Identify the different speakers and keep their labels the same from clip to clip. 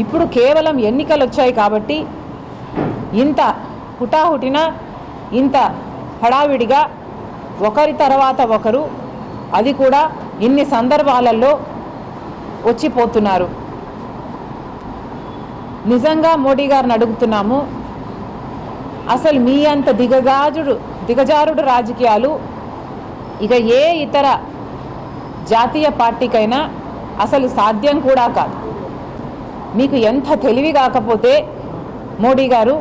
Speaker 1: ఇప్పుడు కేవలం ఎన్నికలు వచ్చాయి కాబట్టి ఇంత హుటాహుటిన ఇంత హడావిడిగా ఒకరి తర్వాత ఒకరు అది కూడా ఇన్ని సందర్భాలలో వచ్చిపోతున్నారు. నిజంగా మోడీ గారిని అడుగుతున్నాము అసలు మీ అంత దిగజాజుడు దిగజారుడు రాజకీయాలు ఇక ఏ ఇతర జాతీయ పార్టీకైనా అసలు సాధ్యం కూడా కాదు. మీకు ఎంత తెలివి కాకపోతే మోడీ గారు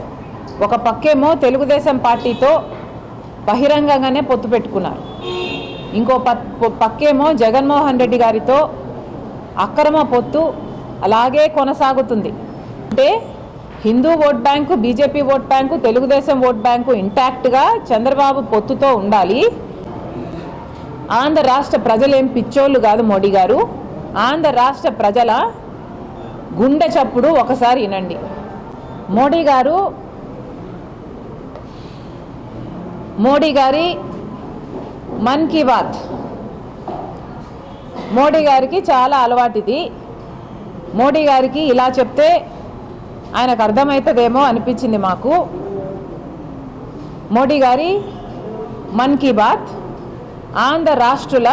Speaker 1: ఒక పక్కేమో తెలుగుదేశం పార్టీతో బహిరంగంగానే పొత్తు పెట్టుకున్నారు. ఇంకో పక్కేమో జగన్మోహన్ రెడ్డి గారితో అక్రమ పొత్తు అలాగే కొనసాగుతుంది. అంటే Hindu vote bank BJP vote bank Telugu Desam vote bank ఇంటాక్ట్గా Chandrababu పొత్తుతో ఉండాలి. ఆంధ్ర రాష్ట్ర ప్రజలేం పిచ్చోళ్ళు కాదు మోడీ గారు. ఆంధ్ర రాష్ట్ర ప్రజల గుండె చప్పుడు ఒకసారి వినండి. మోడీ గారు మోడీ గారి మన్ కీ బాత్. మోడీ గారికి చాలా అలవాటిది మోడీ గారికి ఇలా చెప్తే ఆయనకు అర్థమవుతుందేమో అనిపించింది మాకు. మోడీ గారి మన్ కీ బాత్ ఆంధ్ర రాష్ట్రుల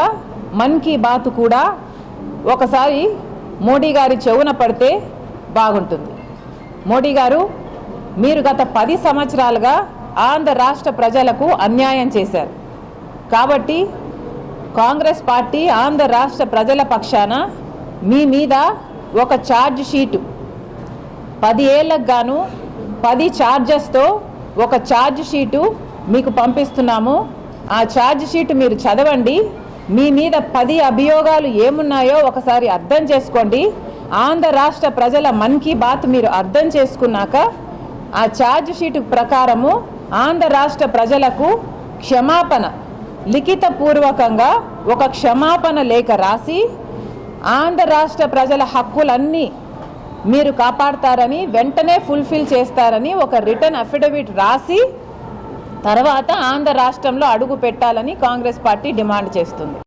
Speaker 1: మన్ కీ బాత్ కూడా ఒకసారి మోడీ గారి చెవున పడితే బాగుంటుంది. మోడీ గారు మీరు గత పది సంవత్సరాలుగా ఆంధ్ర రాష్ట్ర ప్రజలకు అన్యాయం చేశారు. కాబట్టి కాంగ్రెస్ పార్టీ ఆంధ్ర రాష్ట్ర ప్రజల పక్షాన మీ మీద ఒక ఛార్జ్ షీటు. పది ఏళ్ళకు గాను పది ఛార్జెస్తో ఒక ఛార్జ్ షీటు మీకు పంపిస్తున్నాము. ఆ ఛార్జ్ షీట్ మీరు చదవండి. మీ మీద పది అభియోగాలు ఏమున్నాయో ఒకసారి అర్థం చేసుకోండి. ఆంధ్ర రాష్ట్ర ప్రజల మన్ కీ బాత్ మీరు అర్థం చేసుకున్నాక ఆ ఛార్జ్ షీట్ ప్రకారము ఆంధ్ర రాష్ట్ర ప్రజలకు క్షమాపణ లిఖితపూర్వకంగా ఒక క్షమాపణ లేఖ రాసి ఆంధ్ర రాష్ట్ర ప్రజల హక్కులన్నీ మీరు కాపాడతారని వెంటనే ఫుల్ఫిల్ చేస్తారని ఒక రిటర్న్ అఫిడవిట్ రాసి తర్వాత ఆంధ్ర రాష్ట్రంలో అడుగు పెట్టాలని కాంగ్రెస్ పార్టీ డిమాండ్ చేస్తుంది.